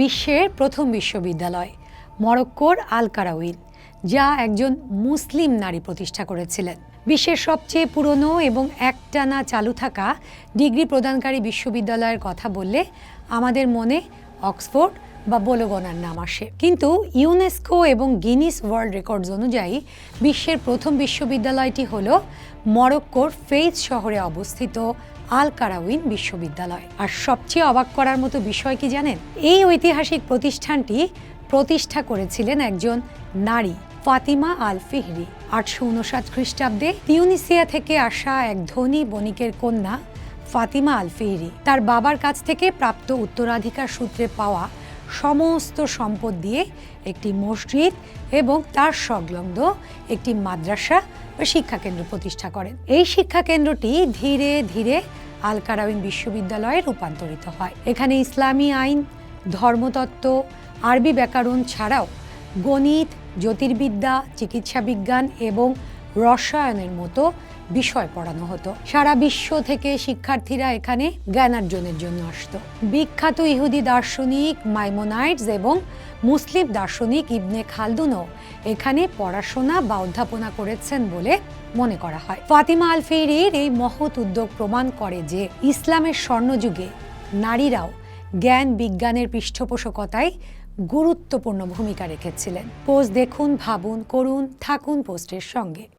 বিশ্বের প্রথম বিশ্ববিদ্যালয়, মরক্কোর আল কারাউইন যা একজন মুসলিম নারী প্রতিষ্ঠা করেছিলেন। বিশ্বের সবচেয়ে পুরনো এবং একটানা চালু থাকা ডিগ্রি প্রদানকারী বিশ্ববিদ্যালয়ের কথা বললে আমাদের মনে অক্সফোর্ড বা বোলোগনার নাম আসে। কিন্তু ইউনেস্কো এবং গিনিস ওয়ার্ল্ড রেকর্ডস অনুযায়ী বিশ্বের প্রথম বিশ্ববিদ্যালয়টি হল মরক্কোর ফেইজ শহরে অবস্থিত আল কারাউইন বিশ্ববিদ্যালয়। আর সবচেয়ে অবাক করার মতো বিষয় কি জানেন? এই ঐতিহাসিক প্রতিষ্ঠানটি প্রতিষ্ঠা করেছিলেন একজন নারী, ফাতিমা আল ফিহরি আটশো উনষাট খ্রিস্টাব্দে তিউনিসিয়া থেকে আসা এক ধনী বণিকের কন্যা ফাতিমা আল ফিহরি তার বাবার কাছ থেকে প্রাপ্ত উত্তরাধিকার সূত্রে পাওয়া সমস্ত সম্পদ দিয়ে একটি মসজিদ এবং তার সংলগ্ন একটি মাদ্রাসা বা শিক্ষাকেন্দ্র প্রতিষ্ঠা করেন। এই শিক্ষাকেন্দ্রটি ধীরে ধীরে আল কারাউইন বিশ্ববিদ্যালয়ে রূপান্তরিত হয়। এখানে ইসলামী আইন, ধর্মতত্ত্ব, আরবি ব্যাকরণ ছাড়াও গণিত, জ্যোতির্বিদ্যা চিকিৎসা বিজ্ঞান এবং রসায়নের মতো বিষয় পড়ানো হতো। সারা বিশ্ব থেকে শিক্ষার্থীরা এখানে জ্ঞানার্জনের জন্য আসতো। বিখ্যাত ইহুদি দার্শনিক মাইমোনাইটস এবং মুসলিম দার্শনিক ইবনে খালদুনও এখানে পড়াশোনা বা অধ্যাপনা করেছেন বলে মনে করা হয়। ফাতিমা আল ফেরির এই মহৎ উদ্যোগ প্রমাণ করে যে ইসলামের স্বর্ণযুগে নারীরাও জ্ঞান বিজ্ঞানের পৃষ্ঠপোষকতায় গুরুত্বপূর্ণ ভূমিকা রেখেছিলেন। পোস্ট দেখুন, ভাবুন, করুন, থাকুন পোস্টের সঙ্গে।